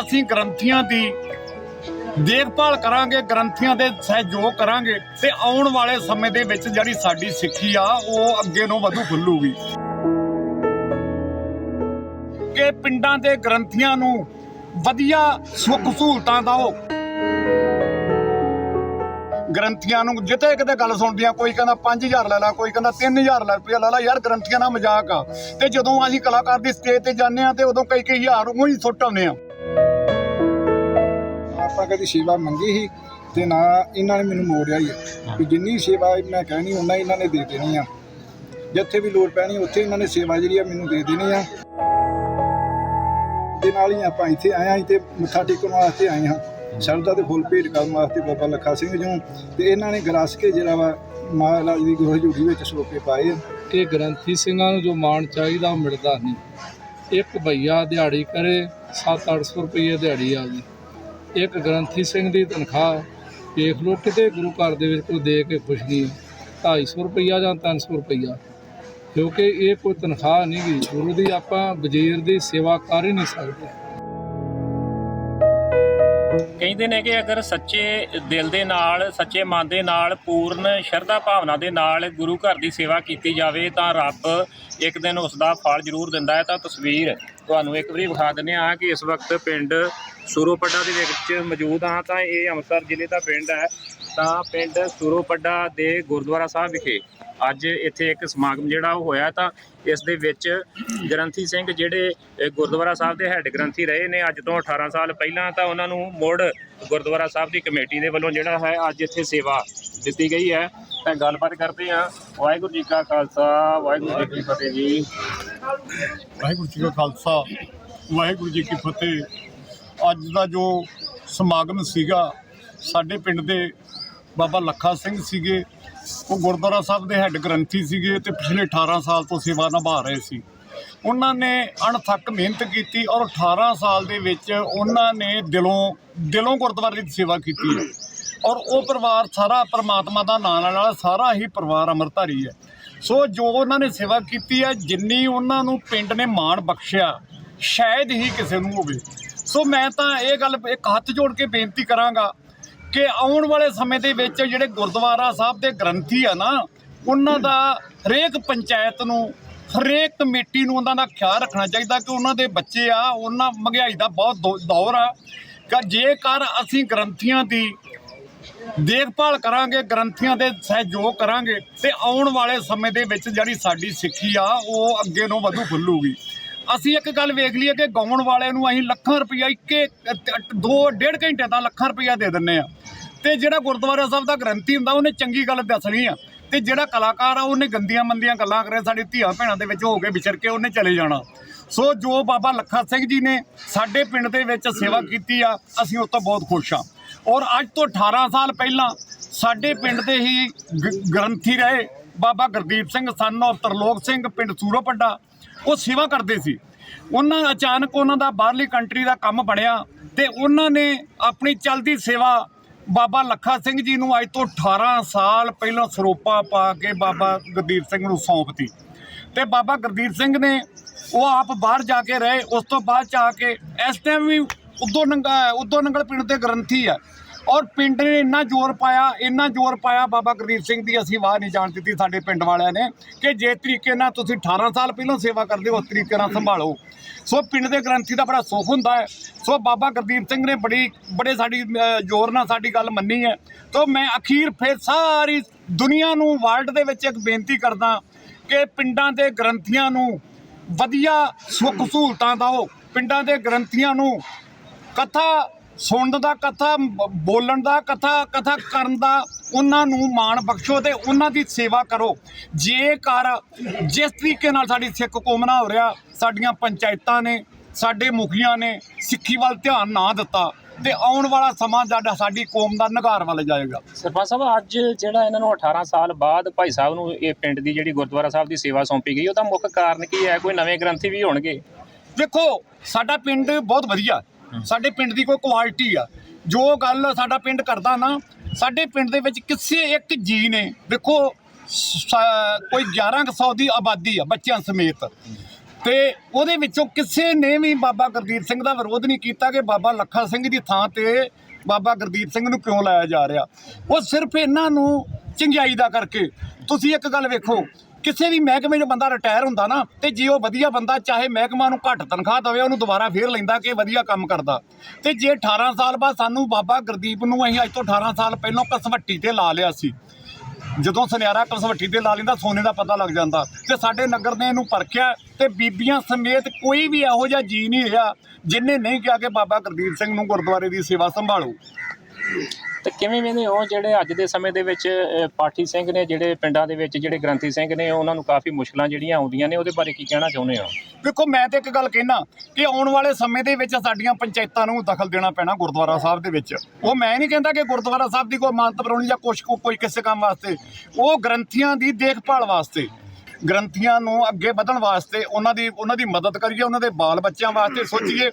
ਅਸੀਂ ਗ੍ਰੰਥੀਆਂ ਦੀ ਦੇਖਭਾਲ ਕਰਾਂਗੇ, ਗ੍ਰੰਥੀਆਂ ਦੇ ਸਹਿਯੋਗ ਕਰਾਂਗੇ ਤੇ ਆਉਣ ਵਾਲੇ ਸਮੇਂ ਦੇ ਵਿੱਚ ਜਿਹੜੀ ਸਾਡੀ ਸਿੱਖੀ ਆ, ਉਹ ਅੱਗੇ ਨੂੰ ਵਧੂ ਖੁੱਲੂਗੀ ਕਿ ਪਿੰਡਾਂ ਦੇ ਗ੍ਰੰਥੀਆਂ ਨੂੰ ਵਧੀਆ ਸੁੱਖ ਸਹੂਲਤਾਂ ਦਿਓ। ਗ੍ਰੰਥੀਆਂ ਨੂੰ ਜਿੱਥੇ ਕਿਤੇ ਗੱਲ ਸੁਣਦੀਆਂ ਕੋਈ ਕਹਿੰਦਾ 5000 ਲੈ ਲਾ, ਕੋਈ ਕਹਿੰਦਾ 3000 ਲੈ ਰੁਪਇਆ ਲੈ ਲਾ, ਯਾਰ ਗ੍ਰੰਥੀਆਂ ਦਾ ਮਜ਼ਾਕ ਆ। ਤੇ ਜਦੋਂ ਅਸੀਂ ਕਲਾਕਾਰ ਦੀ ਸਟੇਜ ਤੇ ਜਾਂਦੇ ਆ, ਤੇ ਉਦੋਂ ਕਈ ਕਈ ਹਜ਼ਾਰ ਉਹੀ ਸੁੱਟ ਆਉਂਦੇ ਆ। ਆਪਾਂ ਕਦੀ ਸੇਵਾ ਮੰਗੀ ਸੀ ਤੇ ਨਾ ਇਹਨਾਂ ਨੇ ਮੈਨੂੰ ਮੋੜਿਆ ਹੀ ਹੈ। ਕਿ ਜਿੰਨੀ ਸੇਵਾ ਮੈਂ ਕਹਿਣੀ ਉਹਨਾਂ ਇਹਨਾਂ ਨੇ ਦੇ ਦੇਣੀ ਆ। ਜਿੱਥੇ ਵੀ ਲੋੜ ਪੈਣੀ ਉੱਥੇ ਇਹਨਾਂ ਨੇ ਸੇਵਾ ਜਿਹੜੀ ਆ ਮੈਨੂੰ ਦੇ ਦੇਣੀ ਆ। ਦੇ ਨਾਲ ਹੀ ਆਪਾਂ ਇੱਥੇ ਆਏ ਹਾਂ ਤੇ ਮੱਥਾ ਟੇਕਣ ਵਾਸਤੇ ਆਏ ਹਾਂ। ਸ਼ਰਧਾ ਦੇ ਫੁੱਲ ਭੇਟ ਕਰਨ ਵਾਸਤੇ ਬਾਬਾ ਲੱਖਾ ਸਿੰਘ ਜੀ ਤੇ ਇਹਨਾਂ ਨੇ ਗਰਾਸ ਕੇ ਜਿਹੜਾ ਵਾ ਮਹਾਰਾਜ ਦੀ ਗੁਰੂ ਹਜ਼ੂਰੀ ਵਿੱਚ ਸਰੋਪੇ ਪਾਏ ਆ। ਇਹ ਗ੍ਰੰਥੀ ਸਿੰਘਾਂ ਨੂੰ ਜੋ ਮਾਣ ਚਾਹੀਦਾ ਉਹ ਮਿਲਦਾ ਨਹੀਂ। ਇੱਕ ਭਈਆ ਦਿਹਾੜੀ ਕਰੇ 7-800 ਰੁਪਏ ਦਿਹਾੜੀ ਆ ਗਈ ਇੱਕ ਗ੍ਰੰਥੀ ਸਿੰਘ ਦੀ ਤਨਖਾਹ ਵੇਖ ਲਓ, ਕਿਤੇ ਗੁਰੂ ਘਰ ਦੇ ਵਿੱਚ ਕੋਈ ਦੇ ਕੇ ਖੁਸ਼ ਨਹੀਂ 250 ਰੁਪਈਆ ਜਾਂ 300 ਰੁਪਈਆ? ਕਿਉਂਕਿ ਇਹ ਕੋਈ ਤਨਖਾਹ ਨਹੀਂ ਗਈ ਗੁਰੂ ਦੀ ਆਪਾਂ ਵਜ਼ੀਰ ਦੀ ਸੇਵਾ ਕਰ ਹੀ ਨਹੀਂ ਸਕਦੇ। ਕਹਿੰਦੇ ਨੇ ਕਿ ਅਗਰ ਸੱਚੇ ਦਿਲ ਦੇ ਨਾਲ, ਸੱਚੇ ਮਨ ਦੇ ਨਾਲ, ਪੂਰਨ ਸ਼ਰਧਾ ਭਾਵਨਾ ਦੇ ਨਾਲ ਗੁਰੂ ਘਰ ਦੀ ਸੇਵਾ ਕੀਤੀ ਜਾਵੇ, ਤਾਂ ਰੱਬ ਇੱਕ ਦਿਨ ਉਸ ਦਾ ਫਲ ਜ਼ਰੂਰ ਦਿੰਦਾ ਹੈ। ਤਾਂ ਤਸਵੀਰ ਤੁਹਾਨੂੰ ਇੱਕ ਵਾਰੀ ਵਿਖਾ ਦਿੰਦੇ ਹਾਂ ਕਿ ਇਸ ਵਕਤ ਪਿੰਡ ਸੂਰੋਪੱਡਾ ਦੇ ਵਿੱਚ ਮੌਜੂਦ ਹਾਂ ਤਾਂ ਇਹ ਅੰਮ੍ਰਿਤਸਰ ਜ਼ਿਲ੍ਹੇ ਦਾ ਪਿੰਡ ਹੈ। ਤਾਂ ਪਿੰਡ ਸੂਰੋਪੱਡਾ ਦੇ ਗੁਰਦੁਆਰਾ ਸਾਹਿਬ ਵਿਖੇ ਅੱਜ ਇੱਥੇ ਇੱਕ ਸਮਾਗਮ ਜਿਹੜਾ ਉਹ ਹੋਇਆ ਤਾਂ ਇਸ ਦੇ ਵਿੱਚ ਗ੍ਰੰਥੀ ਸਿੰਘ ਜਿਹੜੇ ਗੁਰਦੁਆਰਾ ਸਾਹਿਬ ਦੇ ਹੈੱਡ ਗ੍ਰੰਥੀ ਰਹੇ ਨੇ। ਅੱਜ ਤੋਂ 18 ਸਾਲ ਪਹਿਲਾਂ ਤਾਂ ਉਹਨਾਂ ਨੂੰ ਮੁੜ ਗੁਰਦੁਆਰਾ ਸਾਹਿਬ ਦੀ ਕਮੇਟੀ ਦੇ ਵੱਲੋਂ ਜਿਹੜਾ ਹੈ ਅੱਜ ਇੱਥੇ ਸੇਵਾ ਦਿੱਤੀ ਗਈ ਹੈ। ਤਾਂ ਗੱਲਬਾਤ ਕਰਦੇ ਹਾਂ। ਵਾਹਿਗੁਰੂ ਜੀ ਕਾ ਖਾਲਸਾ, ਵਾਹਿਗੁਰੂ ਜੀ ਕੀ ਫਤਿਹ ਜੀ। ਵਾਹਿਗੁਰੂ ਜੀ ਕਾ ਖਾਲਸਾ, ਵਾਹਿਗੁਰੂ ਜੀ ਕੀ ਫਤਿਹ। ਅੱਜ ਦਾ ਜੋ ਸਮਾਗਮ ਸੀਗਾ, ਸਾਡੇ ਪਿੰਡ ਦੇ ਬਾਬਾ ਲੱਖਾ ਸਿੰਘ ਸੀਗੇ, ਉਹ ਗੁਰਦੁਆਰਾ ਸਾਹਿਬ ਦੇ ਹੈੱਡ ਗ੍ਰੰਥੀ ਸੀਗੇ ਤੇ ਪਿਛਲੇ 18 ਸਾਲ ਤੋਂ ਸੇਵਾ ਨਿਭਾ ਰਹੇ ਸੀ। ਉਹਨਾਂ ਨੇ ਅਣਥੱਕ ਮਿਹਨਤ ਕੀਤੀ ਔਰ 18 ਸਾਲ ਦੇ ਵਿੱਚ ਉਹਨਾਂ ਨੇ ਦਿਲੋਂ ਦਿਲੋਂ ਗੁਰਦੁਆਰੇ ਦੀ ਸੇਵਾ ਕੀਤੀ ਹੈ। ਔਰ ਉਹ ਪਰਿਵਾਰ ਸਾਰਾ ਪ੍ਰਮਾਤਮਾ ਦਾ ਨਾਮ ਲੈਣ ਵਾਲਾ ਸਾਰਾ ਹੀ ਪਰਿਵਾਰ ਅੰਮ੍ਰਿਤਧਾਰੀ ਹੈ। ਸੋ ਜੋ ਉਹਨਾਂ ਨੇ ਸੇਵਾ ਕੀਤੀ ਹੈ, ਜਿੰਨੀ ਉਹਨਾਂ ਨੂੰ ਪਿੰਡ ਨੇ ਮਾਣ ਬਖਸ਼ਿਆ, ਸ਼ਾਇਦ ਹੀ ਕਿਸੇ ਨੂੰ ਹੋਵੇ। ਸੋ ਮੈਂ ਤਾਂ ਇਹ ਗੱਲ ਇੱਕ ਹੱਥ ਜੋੜ ਕੇ ਬੇਨਤੀ ਕਰਾਂਗਾ ਕਿ ਆਉਣ ਵਾਲੇ ਸਮੇਂ ਦੇ ਵਿੱਚ ਜਿਹੜੇ ਗੁਰਦੁਆਰਾ ਸਾਹਿਬ ਦੇ ਗ੍ਰੰਥੀ ਆ ਨਾ, ਉਹਨਾਂ ਦਾ ਹਰੇਕ ਪੰਚਾਇਤ ਨੂੰ, ਹਰੇਕ ਕਮੇਟੀ ਨੂੰ ਉਹਨਾਂ ਦਾ ਖਿਆਲ ਰੱਖਣਾ ਚਾਹੀਦਾ ਕਿ ਉਹਨਾਂ ਦੇ ਬੱਚੇ ਆ, ਉਹਨਾਂ ਮਹਿੰਗਾਈ ਦਾ ਬਹੁਤ ਦੌ- ਦੌਰ ਆ। ਕਿ ਜੇਕਰ ਅਸੀਂ ਗ੍ਰੰਥੀਆਂ ਦੀ ਦੇਖਭਾਲ ਕਰਾਂਗੇ, ਗ੍ਰੰਥੀਆਂ ਦੇ ਸਹਿਯੋਗ ਕਰਾਂਗੇ, ਤੇ ਆਉਣ ਵਾਲੇ ਸਮੇਂ ਦੇ ਵਿੱਚ ਜਿਹੜੀ ਸਾਡੀ ਸਿੱਖੀ ਆ, ਉਹ ਅੱਗੇ ਨੂੰ ਵਧੂ ਖੁੱਲੂਗੀ ਅਸੀਂ ਇੱਕ ਗੱਲ ਵੇਖ ਲਈਏ ਕਿ ਗਾਉਣ ਵਾਲੇ ਨੂੰ ਅਸੀਂ ਲੱਖਾਂ ਰੁਪਈਆ ਇੱਕੇ ਦੋ, ਡੇਢ ਘੰਟੇ ਦਾ ਲੱਖਾਂ ਰੁਪਈਆ ਦੇ ਦਿੰਨੇ ਆ ਤੇ ਜਿਹੜਾ ਗੁਰਦੁਆਰਾ ਸਾਹਿਬ ਦਾ ਗ੍ਰੰਥੀ ਹੁੰਦਾ, ਉਹਨੇ ਚੰਗੀ ਗੱਲ ਦੱਸਣੀ ਆ। ਤੇ ਜਿਹੜਾ ਕਲਾਕਾਰ ਆ, ਉਹਨੇ ਗੰਦੀਆਂ ਮੰਦੀਆਂ ਗੱਲਾਂ ਕਰੇ ਸਾਡੀ ਧੀਆਂ ਭੈਣਾਂ ਦੇ ਵਿੱਚ ਹੋ ਕੇ ਵਿਚਰ ਕੇ ਉਹਨੇ ਚਲੇ ਜਾਣਾ। ਸੋ ਜੋ ਬਾਬਾ ਲੱਖਾ ਸਿੰਘ ਜੀ ਨੇ ਸਾਡੇ ਪਿੰਡ ਦੇ ਵਿੱਚ ਸੇਵਾ ਕੀਤੀ ਆ, ਅਸੀਂ ਉਸ ਤੋਂ ਬਹੁਤ ਖੁਸ਼ ਆ ਔਰ ਅੱਜ ਤੋਂ 18 ਸਾਲ ਪਹਿਲਾਂ ਸਾਡੇ ਪਿੰਡ ਦੇ ਹੀ ਗ- ਗ੍ਰੰਥੀ ਰਹੇ ਬਾਬਾ ਗੁਰਦੀਪ ਸਿੰਘ, ਸਨ of ਤਰਲੋਕ ਸਿੰਘ, ਪਿੰਡ ਸੂਰੋਪੱਡਾ ਉਹ ਸੇਵਾ ਕਰਦੇ ਸੀ। ਉਹਨਾਂ ਅਚਾਨਕ ਉਹਨਾਂ ਦਾ ਬਾਹਰਲੀ ਕੰਟਰੀ ਦਾ ਕੰਮ ਬਣਿਆ ਤੇ ਉਹਨਾਂ ਨੇ ਆਪਣੀ ਚਲਦੀ ਸੇਵਾ ਬਾਬਾ ਲੱਖਾ ਸਿੰਘ ਜੀ ਨੂੰ ਅੱਜ ਤੋਂ 18 ਸਾਲ ਪਹਿਲਾਂ ਸਰੋਪਾ ਪਾ ਕੇ ਬਾਬਾ ਗੁਰਦੀਪ ਸਿੰਘ ਨੂੰ ਸੌਂਪਤੀ। ਤੇ ਬਾਬਾ ਗੁਰਦੀਪ ਸਿੰਘ ਨੇ ਉਹ ਆਪ ਬਾਹਰ ਜਾ ਕੇ ਰਹੇ, ਉਸ ਤੋਂ ਬਾਅਦ ਚ ਆ ਕੇ ਇਸ ਟਾਈਮ ਵੀ ਉਦੋਂ ਨੰਗਾ ਉਦੋਂ ਨੰਗਲ ਪਿੰਡ ਦੇ ਗ੍ਰੰਥੀ ਆ। ਔਰ ਪਿੰਡ ਨੇ ਇੰਨਾ ਜ਼ੋਰ ਪਾਇਆ, ਇੰਨਾ ਜ਼ੋਰ ਪਾਇਆ ਬਾਬਾ ਗੁਰਦੀਪ ਸਿੰਘ ਦੀ ਅਸੀਂ ਵਾਹ ਨਹੀਂ ਜਾਣ ਦਿੱਤੀ ਸਾਡੇ ਪਿੰਡ ਵਾਲਿਆਂ ਨੇ ਕਿ ਜੇ ਤਰੀਕੇ ਨਾਲ ਤੁਸੀਂ 18 ਸਾਲ ਪਹਿਲਾਂ ਸੇਵਾ ਕਰਦੇ ਹੋ, ਉਸ ਤਰੀਕੇ ਨਾਲ ਸੰਭਾਲੋ। ਸੋ ਪਿੰਡ ਦੇ ਗ੍ਰੰਥੀ ਦਾ ਬੜਾ ਸੁੱਖ ਹੁੰਦਾ ਹੈ। ਸੋ ਬਾਬਾ ਗੁਰਦੀਪ ਸਿੰਘ ਨੇ ਬੜੀ, ਬੜੇ ਸਾਡੀ ਜ਼ੋਰ ਨਾਲ ਸਾਡੀ ਗੱਲ ਮੰਨੀ ਹੈ। ਤੋਂ ਮੈਂ ਅਖੀਰ ਫਿਰ ਸਾਰੀ ਦੁਨੀਆ ਨੂੰ ਵਰਲਡ ਦੇ ਵਿੱਚ ਇੱਕ ਬੇਨਤੀ ਕਰਦਾ ਕਿ ਪਿੰਡਾਂ ਦੇ ਗ੍ਰੰਥੀਆਂ ਨੂੰ ਵਧੀਆ ਸੁੱਖ ਸਹੂਲਤਾਂ ਦਿਓ। ਪਿੰਡਾਂ ਦੇ ਗ੍ਰੰਥੀਆਂ ਨੂੰ ਕਥਾ ਸੁਣਨ ਦਾ ਕਥਾ ਬੋਲਣ ਦਾ ਕਥਾ ਕਥਾ ਕਰਨ ਦਾ ਉਹਨਾਂ ਨੂੰ ਮਾਣ ਬਖਸ਼ੋ ਤੇ ਉਹਨਾਂ ਦੀ ਸੇਵਾ ਕਰੋ। ਜੇਕਰ ਜਿਸ ਤਰੀਕੇ ਨਾਲ ਸਾਡੀ ਸਿੱਖ ਕੌਮ ਨਾਲ ਹੋ ਰਿਹਾ ਸਾਡੀਆਂ ਪੰਚਾਇਤਾਂ ਨੇ ਸਾਡੇ ਮੁਖੀਆਂ ਨੇ ਸਿੱਖੀ ਵੱਲ ਧਿਆਨ ਨਾ ਦਿੱਤਾ ਤੇ ਆਉਣ ਵਾਲਾ ਸਮਾਂ ਸਾਡਾ ਸਾਡੀ ਕੌਮ ਦਾ ਨਿਗਾਰ ਵੱਲ ਜਾਏਗਾ। ਸਰਪੰਚ ਸਾਹਿਬ ਅੱਜ ਜਿਹੜਾ ਇਹਨਾਂ ਨੂੰ 18 ਸਾਲ ਬਾਅਦ ਭਾਈ ਸਾਹਿਬ ਨੂੰ ਇਹ ਪਿੰਡ ਦੀ ਜਿਹੜੀ ਗੁਰਦੁਆਰਾ ਸਾਹਿਬ ਦੀ ਸੇਵਾ ਸੌਂਪੀ ਗਈ ਉਹਦਾ ਮੁੱਖ ਕਾਰਨ ਕੀ ਹੈ? ਕੋਈ ਨਵੇਂ ਗ੍ਰੰਥੀ ਵੀ ਹੋਣਗੇ? ਦੇਖੋ ਸਾਡਾ ਪਿੰਡ ਬਹੁਤ ਵਧੀਆ ਸਾਡੇ ਪਿੰਡ ਦੀ ਕੋਈ ਕੁਆਲਿਟੀ ਆ। ਜੋ ਗੱਲ ਸਾਡਾ ਪਿੰਡ ਕਰਦਾ ਨਾ, ਸਾਡੇ ਪਿੰਡ ਦੇ ਵਿੱਚ ਕਿਸੇ ਇੱਕ ਜੀ ਨੇ, ਦੇਖੋ, ਸ- ਕੋਈ 1100 ਦੀ ਆਬਾਦੀ ਆ ਬੱਚਿਆਂ ਸਮੇਤ। ਤੇ ਉਹਦੇ ਵਿੱਚੋਂ ਕਿਸੇ ਨੇ ਵੀ ਬਾਬਾ ਗੁਰਦੀਪ ਸਿੰਘ ਦਾ ਵਿਰੋਧ ਨਹੀਂ ਕੀਤਾ ਕਿ ਬਾਬਾ ਲੱਖਾ ਸਿੰਘ ਦੀ ਥਾਂ ਤੇ ਬਾਬਾ ਗੁਰਦੀਪ ਸਿੰਘ ਨੂੰ ਕਿਉਂ ਲਾਇਆ ਜਾ ਰਿਹਾ। ਉਹ ਸਿਰਫ ਇਹਨਾਂ ਨੂੰ ਚੰਗਿਆਈ ਦਾ ਕਰਕੇ। ਤੁਸੀਂ ਇੱਕ ਗੱਲ ਵੇਖੋ ਕਿਸੇ ਵੀ ਮਹਿਕਮੇ 'ਚ ਬੰਦਾ ਰਿਟਾਇਰ ਹੁੰਦਾ ਨਾ, ਤੇ ਜੇ ਉਹ ਵਧੀਆ ਬੰਦਾ ਚਾਹੇ ਮਹਿਕਮਾ ਨੂੰ ਘੱਟ ਤਨਖਾਹ ਦੇਵੇ, ਉਹਨੂੰ ਦੁਬਾਰਾ ਫੇਰ ਲੈਂਦਾ ਕਿ ਵਧੀਆ ਕੰਮ ਕਰਦਾ। ਤੇ ਜੇ 18 ਸਾਲ ਬਾਅਦ ਸਾਨੂੰ ਬਾਬਾ ਗੁਰਦੀਪ ਨੂੰ ਅਸੀਂ ਅੱਜ ਤੋਂ 18 ਸਾਲ ਪਹਿਲਾਂ ਕਸਵੱਟੀ ਤੇ ਲਾ ਲਿਆ ਸੀ। ਜਦੋਂ ਸੁਨਿਆਰਾ ਕਸਵੱਟੀ ਤੇ ਲਾ ਲੈਂਦਾ, ਸੋਨੇ ਦਾ ਪਤਾ ਲੱਗ ਜਾਂਦਾ। ਤੇ ਸਾਡੇ ਨਗਰ ਨੇ ਇਹਨੂੰ ਪਰਖਿਆ, ਤੇ ਬੀਬੀਆਂ ਸਮੇਤ ਕੋਈ ਵੀ ਇਹੋ ਜਿਹਾ ਜੀ ਨਹੀਂ ਰਿਹਾ, ਜਿਨੇ ਨਹੀਂ ਕਿਹਾ ਕਿ ਬਾਬਾ ਗੁਰਦੀਪ ਸਿੰਘ ਨੂੰ ਗੁਰਦੁਆਰੇ ਦੀ ਸੇਵਾ ਸੰਭਾਲੋ। ਤੇ ਕਿਵੇਂ ਵੇਂਦੇ ਹੋ? ਜਿਹੜੇ ਅੱਜ ਦੇ ਸਮੇਂ ਦੇ ਵਿੱਚ ਅ, ਪਾਠੀ ਸਿੰਘ ਨੇ ਜਿਹੜੇ ਪਿੰਡਾਂ ਦੇ ਵਿੱਚ ਜਿਹੜੇ ਗ੍ਰੰਥੀ ਸਿੰਘ ਨੇ ਉਹਨਾਂ ਨੂੰ ਕਾਫੀ ਮੁਸ਼ਕਲਾਂ ਜਿਹੜੀਆਂ ਆਉਂਦੀਆਂ ਨੇ ਉਹਦੇ ਬਾਰੇ ਕੀ ਕਹਿਣਾ ਚਾਹੁੰਦੇ ਹੋ? ਵੇਖੋ ਮੈਂ ਤੇ ਇੱਕ ਗੱਲ ਕਹਿਣਾ ਕਿ ਆਉਣ ਵਾਲੇ ਸਮੇਂ ਦੇ ਵਿੱਚ ਸਾਡੀਆਂ ਪੰਚਾਇਤਾਂ ਨੂੰ ਦਖਲ ਦੇਣਾ ਪੈਣਾ ਗੁਰਦੁਆਰਾ ਸਾਹਿਬ ਦੇ ਵਿੱਚ। ਉਹ ਮੈਂ ਨਹੀਂ ਕਹਿੰਦਾ ਕਿ ਗੁਰਦੁਆਰਾ ਸਾਹਿਬ ਦੀ ਕੋਈ ਮਾਨਤ ਬਣਾਉਣੀ ਜਾਂ ਕੁਛ ਕੋ- ਕੋਈ ਕਿਸੇ ਕੰਮ ਵਾਸਤੇ। ਉਹ ਗ੍ਰੰਥੀਆਂ ਦੀ ਦੇਖਭਾਲ ਵਾਸਤੇ। ਗ੍ਰੰਥੀਆਂ ਨੂੰ ਅੱਗੇ ਵਧਣ ਵਾਸਤੇ ਉਹਨਾਂ ਦੀ ਉਹਨਾਂ ਦੀ ਮਦਦ ਕਰੀਏ ਉਹਨਾਂ ਦੇ ਬਾਲ ਬੱਚਿਆਂ ਵਾਸਤੇ ਸੋਚੀਏ।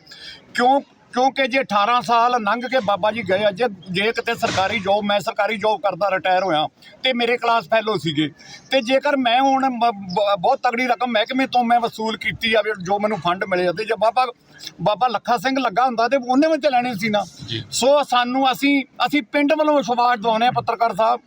ਕਿਉਂ ਕਿਉਂਕਿ ਜੇ 18 ਸਾਲ ਲੰਘ ਕੇ ਬਾਬਾ ਜੀ ਗਏ ਆ, ਜੇ ਜੇ ਕਿਤੇ ਸਰਕਾਰੀ ਜੋਬ ਮੈਂ ਸਰਕਾਰੀ ਜੋਬ ਕਰਦਾ ਰਿਟਾਇਰ ਹੋਇਆ ਤੇ ਮੇਰੇ ਕਲਾਸ ਫੈਲੋ ਸੀਗੇ। ਤੇ ਜੇਕਰ ਮੈਂ ਹੁਣ ਬਹੁਤ ਤਗੜੀ ਰਕਮ ਮਹਿਕਮੇ ਤੋਂ ਮੈਂ ਵਸੂਲ ਕੀਤੀ ਆ ਜੋ ਮੈਨੂੰ ਫੰਡ ਮਿਲੇ ਤੇ ਜੇ ਬਾਬਾ ਬਾਬਾ ਲੱਖਾ ਸਿੰਘ ਲੱਗਾ ਹੁੰਦਾ ਤੇ ਉਹਨੇ ਵਿੱਚ ਲੈਣੇ ਸੀ ਨਾ। ਸੋ ਸਾਨੂੰ ਅਸੀਂ ਅਸੀਂ ਪਿੰਡ ਵੱਲੋਂ ਵਿਸ਼ਵਾਸ ਦਿਵਾਉਂਦੇ ਆ ਪੱਤਰਕਾਰ ਸਾਹਿਬ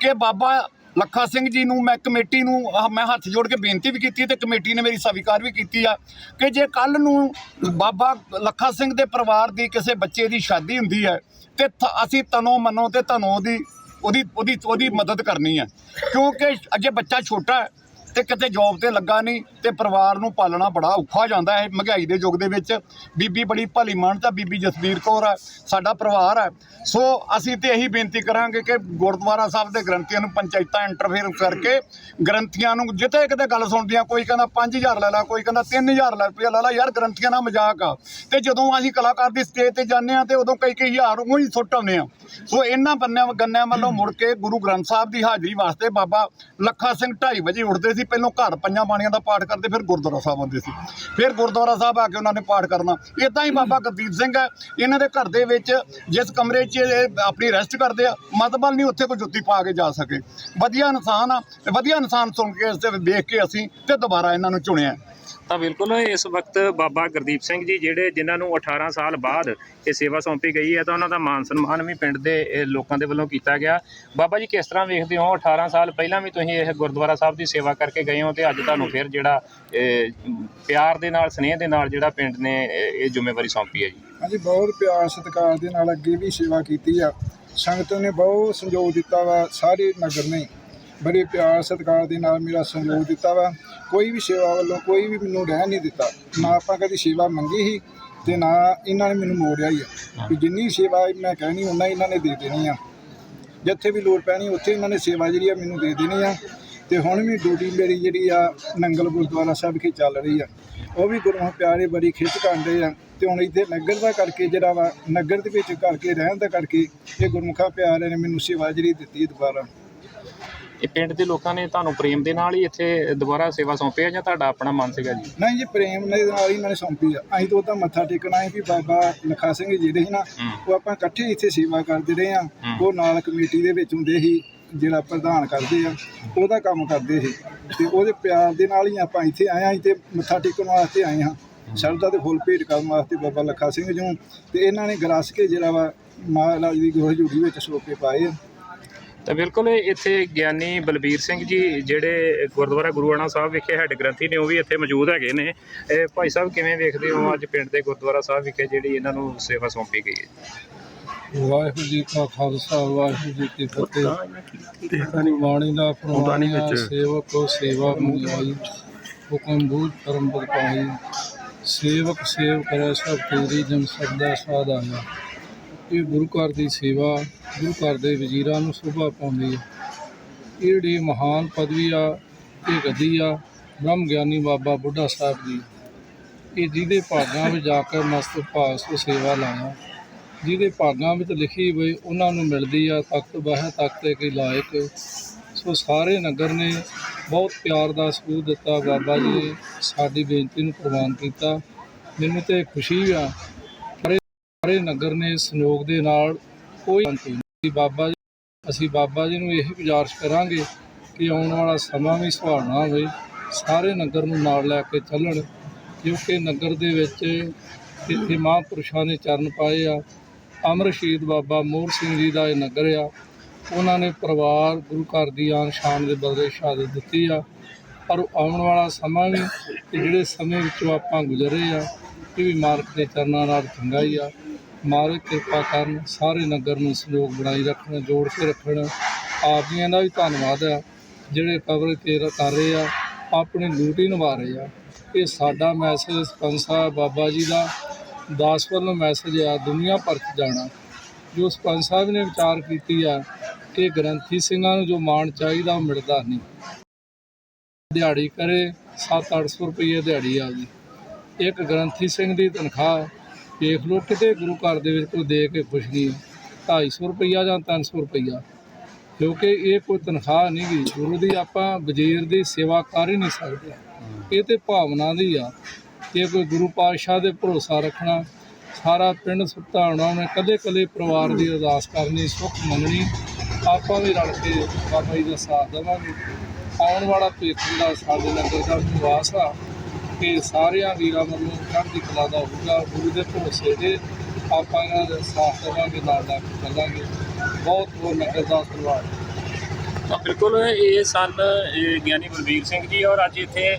ਕਿ ਬਾਬਾ ਲੱਖਾ ਸਿੰਘ ਜੀ ਨੂੰ, ਮੈਂ ਕਮੇਟੀ ਨੂੰ, ਆਹ ਮੈਂ ਹੱਥ ਜੋੜ ਕੇ ਬੇਨਤੀ ਵੀ ਕੀਤੀ ਤੇ ਕਮੇਟੀ ਨੇ ਮੇਰੀ ਸਵੀਕਾਰ ਵੀ ਕੀਤੀ ਆ ਕਿ ਜੇ ਕੱਲ ਨੂੰ ਬਾਬਾ ਲੱਖਾ ਸਿੰਘ ਦੇ ਪਰਿਵਾਰ ਦੀ ਕਿਸੇ ਬੱਚੇ ਦੀ ਸ਼ਾਦੀ ਹੁੰਦੀ ਹੈ ਤੇ ਥ- ਅਸੀਂ ਤਨੋ ਮਨੋ ਤੇ ਧਨੋਂ ਦੀ ਉਹਦੀ ਉਹਦੀ ਉਹਦੀ ਮਦਦ ਕਰਨੀ ਹੈ। ਕਿਉਂਕਿ ਅਜੇ ਬੱਚਾ ਛੋਟਾ ਹੈ ਤੇ ਕਿਤੇ ਜੌਬ ਤੇ ਲੱਗਾ ਨਹੀਂ ਤੇ ਪਰਿਵਾਰ ਨੂੰ ਪਾਲਣਾ ਬੜਾ ਔਖਾ ਜਾਂਦਾ ਹੈ ਮਹਿੰਗਾਈ ਦੇ ਯੁੱਗ ਦੇ ਵਿੱਚ। ਬੀਬੀ ਬੜੀ ਭਲੀ ਮਾਨਤਾ ਬੀਬੀ ਜਸਵੀਰ ਕੌਰ ਹੈ ਸਾਡਾ ਪਰਿਵਾਰ ਹੈ ਸੋ ਅਸੀਂ ਤੇ ਇਹੀ ਬੇਨਤੀ ਕਰਾਂਗੇ ਕਿ ਗੁਰਦੁਆਰਾ ਸਾਹਿਬ ਦੇ ਗ੍ਰੰਥੀਆਂ ਨੂੰ ਪੰਚਾਇਤਾਂ ਇੰਟਰਫੇਅਰ ਕਰਕੇ ਗ੍ਰੰਥੀਆਂ ਨੂੰ ਜਿੱਥੇ ਕਿਤੇ ਗੱਲ ਸੁਣਦੀਆਂ, ਕੋਈ ਕਹਿੰਦਾ 5000 ਲੈ ਲੈ, ਕੋਈ ਕਹਿੰਦਾ 3000 ਲੈ ਰੁਪਇਆ ਲੈ ਲੈ, ਯਾਰ ਗ੍ਰੰਥੀਆਂ ਦਾ ਮਜ਼ਾਕ ਆ। ਤੇ ਜਦੋਂ ਅਸੀਂ ਕਲਾਕਾਰ ਦੀ ਸਟੇਜ ਤੇ ਜਾਂਦੇ ਆ ਤੇ ਉਦੋਂ ਕਈ ਕਈ ਹਜ਼ਾਰ ਉਹ ਹੀ ਸੁੱਟ ਆਉਂਦੇ ਆ ਸੋ ਇਹਨਾਂ ਬੰਨਿਆਂ ਗੰਨਿਆਂ ਵੱਲੋਂ ਮੁੜ ਕੇ ਗੁਰੂ ਗ੍ਰੰਥ ਸਾਹਿਬ ਦੀ ਹਾਜ਼ਰੀ ਵਾਸਤੇ ਬਾਬਾ ਲੱਖਾ ਸਿੰਘ 2:30 ਵਜੇ ਉੱਠਦੇ ਸੀ ਪਹਿਲੋਂ ਘਰ ਪੰਜਾਂ ਬਾਣੀਆਂ ਦਾ ਪਾਠ ਕਰਦੇ, ਫਿਰ ਗੁਰਦੁਆਰਾ ਸਾਹਿਬ ਆਉਂਦੇ ਸੀ। ਫਿਰ ਗੁਰਦੁਆਰਾ ਸਾਹਿਬ ਆ ਕੇ ਉਹਨਾਂ ਨੇ ਪਾਠ ਕਰਨਾ। ਇਦਾਂ ਹੀ ਬਾਬਾ ਗੁਰਦੀਪ ਸਿੰਘ ਹੈ, ਇਹਨਾਂ ਦੇ ਘਰ ਦੇ ਵਿੱਚ ਜਿਸ ਕਮਰੇ 'ਚ ਇਹ ਆਪਣੀ ਰੈਸਟ ਕਰਦੇ ਆ ਮਤਬਲ ਨਹੀਂ ਉੱਥੇ ਕੋਈ ਜੁੱਤੀ ਪਾ ਕੇ ਜਾ ਸਕੇ। ਵਧੀਆ ਇਨਸਾਨ ਆ ਵਧੀਆ ਇਨਸਾਨ ਸੁਣ ਕੇ ਇਸ ਤੇ ਦੇਖ ਕੇ ਅਸੀਂ ਤੇ ਦੁਬਾਰਾ ਇਹਨਾਂ ਨੂੰ ਚੁਣਿਆ। ਤਾਂ ਬਿਲਕੁਲ ਇਸ ਵਕਤ ਬਾਬਾ ਗੁਰਦੀਪ ਸਿੰਘ ਜੀ ਜਿਹੜੇ ਜਿਨ੍ਹਾਂ ਨੂੰ 18 ਸਾਲ ਬਾਅਦ ਇਹ ਸੇਵਾ ਸੌਂਪੀ ਗਈ ਹੈ, ਤਾਂ ਉਹਨਾਂ ਦਾ ਮਾਨ ਸਨਮਾਨ ਵੀ ਪਿੰਡ ਦੇ ਲੋਕਾਂ ਦੇ ਵੱਲੋਂ ਕੀਤਾ ਗਿਆ। ਬਾਬਾ ਜੀ ਕਿਸ ਤਰ੍ਹਾਂ ਵੇਖਦੇ ਹੋ? 18 ਸਾਲ ਪਹਿਲਾਂ ਵੀ ਤੁਸੀਂ ਇਹ ਗੁਰਦੁਆਰਾ ਸਾਹਿਬ ਦੀ ਸੇਵਾ ਕਰਕੇ ਗਏ ਹੋ ਤੇ ਅੱਜ ਤੁਹਾਨੂੰ ਫਿਰ ਜਿਹੜਾ ਪਿਆਰ ਦੇ ਨਾਲ, ਸਨੇਹ ਦੇ ਨਾਲ ਜਿਹੜਾ ਪਿੰਡ ਨੇ, ਇਹ ਇਹ ਜ਼ਿੰਮੇਵਾਰੀ ਸੌਂਪੀ ਹੈ ਜੀ? ਹਾਂਜੀ, ਬਹੁਤ ਪਿਆਰ, ਸਤਿਕਾਰ ਦੇ ਨਾਲ ਅੱਗੇ ਵੀ ਸੇਵਾ ਕੀਤੀ ਆ। ਸੰਗਤ ਨੇ ਬਹੁਤ ਸੰਯੋਗ ਦਿੱਤਾ ਵਾ, ਸਾਰੇ ਨਗਰ ਨੇ। ਬੜੇ ਪਿਆਰ ਸਤਿਕਾਰ ਦੇ ਨਾਲ ਮੇਰਾ ਸੰਯੋਗ ਦਿੱਤਾ ਵਾ। ਕੋਈ ਵੀ ਸੇਵਾ ਵੱਲੋਂ ਕੋਈ ਵੀ ਮੈਨੂੰ ਰਹਿ ਨਹੀਂ ਦਿੱਤਾ। ਨਾ ਆਪਾਂ ਕਦੀ ਸੇਵਾ ਮੰਗੀ ਸੀ ਤੇ ਨਾ ਇਹਨਾਂ ਨੇ ਮੈਨੂੰ ਮੋੜਿਆ ਹੀ ਆ। ਕਿ ਜਿੰਨੀ ਸੇਵਾ ਮੈਂ ਕਹਿਣੀ ਉਹਨਾਂ ਇਹਨਾਂ ਨੇ ਦੇ ਦੇਣੀ ਆ। ਜਿੱਥੇ ਵੀ ਲੋੜ ਪੈਣੀ ਉੱਥੇ ਇਹਨਾਂ ਨੇ ਸੇਵਾ ਜਿਹੜੀ ਆ ਮੈਨੂੰ ਦੇ ਦੇਣੀ ਆ। ਤੇ ਹੁਣ ਵੀ ਡਿਊਟੀ ਮੇਰੀ ਜਿਹੜੀ ਆ ਨੰਗਲ ਗੁਰਦੁਆਰਾ ਸਾਹਿਬ ਵਿਖੇ ਚੱਲ ਰਹੀ ਆ। ਉਹ ਵੀ ਗੁਰੂਆਂ ਪਿਆਰੇ ਬੜੀ ਖਿੱਚ ਕਰਦੇ ਆ। ਤੇ ਹੁਣ ਇੱਥੇ ਨਗਰ ਦਾ ਕਰਕੇ ਜਿਹੜਾ ਵਾ ਨਗਰ ਦੇ ਵਿੱਚ ਕਰਕੇ ਰਹਿਣ ਦਾ ਕਰਕੇ ਇਹ ਗੁਰਮੁਖਾਂ ਪਿਆਰੇ ਨੇ ਮੈਨੂੰ ਸੇਵਾ ਜਿਹੜੀ ਦਿੱਤੀ ਦੁਬਾਰਾ। ਇਹ ਪਿੰਡ ਦੇ ਲੋਕਾਂ ਨੇ ਤੁਹਾਨੂੰ ਪ੍ਰੇਮ ਦੇ ਨਾਲ ਹੀ ਇੱਥੇ ਦੁਬਾਰਾ ਸੇਵਾ ਸੌਂਪੀ ਹੈ ਜਾਂ ਤੁਹਾਡਾ ਆਪਣਾ ਮਨ ਸੀਗਾ ਜੀ? ਨਹੀਂ ਜੀ ਪ੍ਰੇਮ ਨੇ ਨਾਲ ਹੀ ਇਹਨਾਂ ਨੇ ਸੌਂਪੀ ਆ। ਅਸੀਂ ਤਾਂ ਉਹਦਾ ਮੱਥਾ ਟੇਕਣਾ ਹੈ ਵੀ ਬਾਬਾ ਲਖਾ ਸਿੰਘ ਜਿਹੜੇ ਸੀ ਨਾ। ਉਹ ਆਪਾਂ ਇਕੱਠੇ ਇੱਥੇ ਸੇਵਾ ਕਰਦੇ ਰਹੇ ਆ। ਉਹ ਨਾਲ ਕਮੇਟੀ ਦੇ ਵਿੱਚ ਹੁੰਦੇ ਸੀ ਜਿਹੜਾ ਪ੍ਰਧਾਨ ਕਰਦੇ ਆ ਉਹਦਾ ਕੰਮ ਕਰਦੇ ਸੀ। ਤੇ ਉਹਦੇ ਪਿਆਰ ਦੇ ਨਾਲ ਹੀ ਆਪਾਂ ਇੱਥੇ ਆਏ ਆ ਤੇ ਮੱਥਾ ਟੇਕਣ ਵਾਸਤੇ ਆਏ ਹਾਂ। ਸ਼ਰਧਾ ਦੇ ਫੁੱਲ ਭੇਟ ਕਰਨ ਵਾਸਤੇ ਬਾਬਾ ਲੱਖਾ ਸਿੰਘ ਜੀ ਨੂੰ। ਤੇ ਇਹਨਾਂ ਨੇ ਗਰਾਸ ਕੇ ਜਿਹੜਾ ਵਾ ਮਹਾਰਾਜ ਦੀ ਗੋਹ ਹਜ਼ੂਰੀ ਵਿੱਚ ਸੋਪੇ ਪਾਏ ਆ। ਤਾਂ ਬਿਲਕੁਲ ਇੱਥੇ ਗਿਆਨੀ ਬਲਬੀਰ ਸਿੰਘ ਜੀ ਜਿਹੜੇ ਗੁਰਦੁਆਰਾ ਗੁਰੂਆਣਾ ਸਾਹਿਬ ਵਿਖੇ ਹੈੱਡ ਗ੍ਰੰਥੀ ਨੇ ਉਹ ਵੀ ਇੱਥੇ ਮੌਜੂਦ ਹੈਗੇ ਨੇ। ਇਹ ਭਾਈ ਸਾਹਿਬ ਕਿਵੇਂ ਵੇਖਦੇ ਹੋ ਅੱਜ ਪਿੰਡ ਦੇ ਗੁਰਦੁਆਰਾ ਸਾਹਿਬ ਵਿਖੇ ਜਿਹੜੀ ਇਹਨਾਂ ਨੂੰ ਸੇਵਾ ਸੌਂਪੀ ਗਈ ਹੈ? ਵਾਹਿਗੁਰੂ ਜੀ ਕਾ ਖਾਲਸਾ ਵਾਹਿਗੁਰੂ ਜੀ ਕੀ ਫਤਿਹ। ਬਾਣੀ ਦਾ ਪ੍ਰਮਾਣਿਆ ਸੇਵਕ ਕੋ ਸੇਵਾ ਮੁਲਾਈ ਹੁਕਮ ਬੂਝ ਪਾਈ ਸੇਵਕ ਸੇਵ ਕਰੈ ਸਭ ਤੇਰੀ ਜਨ ਸਦਾ ਸਾਧ ਆਇਆ। ਇਹ ਗੁਰੂ ਘਰ ਦੀ ਸੇਵਾ ਗੁਰੂ ਘਰ ਦੇ ਵਜ਼ੀਰਾਂ ਨੂੰ ਸ਼ੋਭਾ ਪਾਉਂਦੀ ਹੈ। ਇਹ ਜਿਹੜੀ ਮਹਾਨ ਪਦਵੀ ਆ, ਇਹ ਗੱਦੀ ਆ, ਬ੍ਰਹਮ ਗਿਆਨੀ ਬਾਬਾ ਬੁੱਢਾ ਸਾਹਿਬ ਜੀ। ਇਹ ਜਿਹਦੇ ਭਾਗਾਂ ਵਿੱਚ ਜਾ ਕੇ ਮਸਤ ਭਾਸ ਤੋਂ ਸੇਵਾ ਲਾਇਆ। ਜਿਹਦੇ ਭਾਗਾਂ ਵਿੱਚ ਲਿਖੀ ਹੋਈ ਉਹਨਾਂ ਨੂੰ ਮਿਲਦੀ ਆ ਤਖਤ, ਬਹਿ ਤਖਤੇ ਕੀ ਲਾਇਕ। ਸੋ ਸਾਰੇ ਨਗਰ ਨੇ ਬਹੁਤ ਪਿਆਰ ਦਾ ਸਬੂਤ ਦਿੱਤਾ। ਬਾਬਾ ਜੀ ਨੇ ਸਾਡੀ ਬੇਨਤੀ ਨੂੰ ਪ੍ਰਵਾਨ ਕੀਤਾ। ਮੈਨੂੰ ਤੇ ਖੁਸ਼ੀ ਆ ਸਾਰੇ ਨਗਰ ਨੇ ਸੰਯੋਗ ਦੇ ਨਾਲ ਕੋਈ ਅੰਤ ਨਹੀਂ ਬਾਬਾ ਜੀ, ਅਸੀਂ ਬਾਬਾ ਜੀ ਨੂੰ ਇਹ ਗੁਜ਼ਾਰਿਸ਼ ਕਰਾਂਗੇ ਕਿ ਆਉਣ ਵਾਲਾ ਸਮਾਂ ਵੀ ਸੁਹਾਵਣਾ ਹੋਵੇ, ਸਾਰੇ ਨਗਰ ਨੂੰ ਨਾਲ ਲੈ ਕੇ ਚੱਲਣ, ਕਿਉਂਕਿ ਨਗਰ ਦੇ ਵਿੱਚ ਇੱਥੇ ਮਹਾਂਪੁਰਸ਼ਾਂ ਨੇ ਚਰਨ ਪਾਏ ਆ। ਅਮਰ ਸ਼ਹੀਦ ਬਾਬਾ ਮੋਹਰ ਸਿੰਘ ਜੀ ਦਾ ਇਹ ਨਗਰ ਆ। ਉਹਨਾਂ ਨੇ ਪਰਿਵਾਰ, ਗੁਰੂ ਘਰ ਦੀ ਆਨ ਸ਼ਾਨ ਦੇ ਬਦਲੇ ਸ਼ਹਾਦਤ ਦਿੱਤੀ ਆ। ਪਰ ਆਉਣ ਵਾਲਾ ਸਮਾਂ ਵੀ, ਤੇ ਜਿਹੜੇ ਸਮੇਂ ਵਿੱਚੋਂ ਆਪਾਂ ਗੁਜ਼ਰੇ ਆ, ਇਹ ਵੀ ਮਾਲਕ ਦੇ ਚਰਨਾਂ ਨਾਲ ਚੰਗਾ ਹੀ ਆ। ਮਾਲਕ ਕਿਰਪਾ ਕਰਨ, ਸਾਰੇ ਨਗਰ ਨੂੰ ਸਹਿਯੋਗ ਬਣਾਈ ਰੱਖਣ, ਜੋੜ ਕੇ ਰੱਖਣ। ਆਪ ਜੀਆਂ ਦਾ ਵੀ ਧੰਨਵਾਦ ਆ ਜਿਹੜੇ ਕਬਰ ਤੇ ਕਰ ਰਹੇ ਆ, ਆਪਣੀ ਡਿਊਟੀ ਨਿਭਾ ਰਹੇ ਆ। ਇਹ ਸਾਡਾ ਮੈਸੇਜ ਸਰਪੰਚ ਸਾਹਿਬ ਬਾਬਾ ਜੀ ਦਾ, ਦਾਸ ਵੱਲੋਂ ਮੈਸੇਜ ਆ, ਦੁਨੀਆ ਭਰ 'ਚ ਜਾਣਾ। ਜੋ ਸਰਪੰਚ ਸਾਹਿਬ ਨੇ ਵਿਚਾਰ ਕੀਤੀ ਆ ਕਿ ਗ੍ਰੰਥੀ ਸਿੰਘਾਂ ਨੂੰ ਜੋ ਮਾਣ ਚਾਹੀਦਾ, ਉਹ ਮਿਲਦਾ ਨਹੀਂ। ਦਿਹਾੜੀ ਕਰੇ 7-800 ਰੁਪਏ ਦਿਹਾੜੀ ਆ ਜੀ। ਇੱਕ ਗ੍ਰੰਥੀ ਸਿੰਘ ਦੀ ਤਨਖਾਹ ਦੇਖ ਲਓ ਕਿਤੇ ਗੁਰੂ ਘਰ ਦੇ ਵਿੱਚ ਕੋਈ ਦੇ ਕੇ ਖੁਸ਼ ਨਹੀਂ 250 ਰੁਪਈਆ ਜਾਂ 300 ਰੁਪਈਆ। ਕਿਉਂਕਿ ਇਹ ਕੋਈ ਤਨਖਾਹ ਨਹੀਂ ਗੀ। ਗੁਰੂ ਦੀ ਆਪਾਂ ਵਜ਼ੀਰ ਦੀ ਸੇਵਾ ਕਰ ਹੀ ਨਹੀਂ ਸਕਦੇ। ਇਹ ਤੇ ਭਾਵਨਾ ਦੀ ਆ ਕਿ ਕੋਈ ਗੁਰੂ ਪਾਤਸ਼ਾਹ ਦੇ ਭਰੋਸਾ ਰੱਖਣਾ, ਸਾਰਾ ਪਿੰਡ ਸੁੱਤਾ ਹੋਣਾ ਉਹਨੇ ਕਦੇ ਕਦੇ ਪਰਿਵਾਰ ਦੀ ਅਰਦਾਸ ਕਰਨੀ, ਸੁੱਖ ਮੰਗਣੀ, ਆਪਾਂ ਵੀ ਰਲ ਕੇ ਬਾਬਾ ਜੀ ਦਾ ਸਾਥ ਦੇਵਾਂਗੇ। ਆਉਣ ਵਾਲਾ ਭੇਖ ਸਾਡੇ ਲੰਗਰ ਦਾ ਨਿਵਾਸ ਆ। ਕਿ ਸਾਰਿਆਂ ਵੀਰਾਂ ਵੱਲੋਂ ਚੜ੍ਹਦੀ ਕਲਾ ਦਾ ਹੋਊਗਾ, ਗੁਰੂ ਦੇ ਭਰੋਸੇ ਦੇ ਆਪਾਂ ਇਹਨਾਂ ਦਾ ਸਾਥ ਦੇਵਾਂਗੇ, ਨਾਲ ਲੱਗ ਚੱਲਾਂਗੇ। ਬਹੁਤ ਬਹੁਤ ਨਗਰ ਧੰਨਵਾਦ। ਤਾਂ ਬਿਲਕੁਲ, ਇਹ ਸਨ ਗਿਆਨੀ ਬਲਬੀਰ ਸਿੰਘ ਜੀ ਔਰ ਅੱਜ ਇੱਥੇ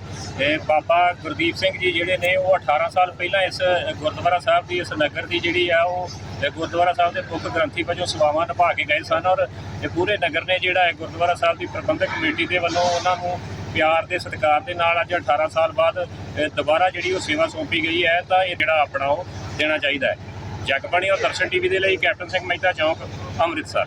ਬਾਬਾ ਗੁਰਦੀਪ ਸਿੰਘ ਜੀ ਜਿਹੜੇ ਨੇ, ਉਹ 18 ਸਾਲ ਪਹਿਲਾਂ ਇਸ ਗੁਰਦੁਆਰਾ ਸਾਹਿਬ ਦੀ, ਇਸ ਨਗਰ ਦੀ ਜਿਹੜੀ ਆ, ਉਹ ਗੁਰਦੁਆਰਾ ਸਾਹਿਬ ਦੇ ਮੁੱਖ ਗ੍ਰੰਥੀ ਵਜੋਂ ਸੇਵਾਵਾਂ ਨਿਭਾ ਕੇ ਗਏ ਸਨ ਔਰ ਇਹ ਪੂਰੇ ਨਗਰ ਨੇ ਜਿਹੜਾ ਹੈ ਗੁਰਦੁਆਰਾ ਸਾਹਿਬ ਦੀ ਪ੍ਰਬੰਧਕ ਕਮੇਟੀ ਦੇ ਵੱਲੋਂ ਉਹਨਾਂ ਨੂੰ ਪਿਆਰ ਦੇ ਸਤਿਕਾਰ ਦੇ ਨਾਲ ਅੱਜ 18 ਸਾਲ ਬਾਅਦ ਦੁਬਾਰਾ ਜਿਹੜੀ ਉਹ ਸੇਵਾ ਸੌਂਪੀ ਗਈ ਹੈ, ਤਾਂ ਇਹ ਜਿਹੜਾ ਆਪਣਾ ਉਹ ਦੇਣਾ ਚਾਹੀਦਾ ਹੈ। ਜਗਬਾਣੀ ਔਰ ਦਰਸ਼ਨ ਟੀਵੀ ਦੇ ਲਈ ਕੈਪਟਨ ਸਿੰਘ ਮਹਿਤਾ ਚੌਂਕ, ਅੰਮ੍ਰਿਤਸਰ।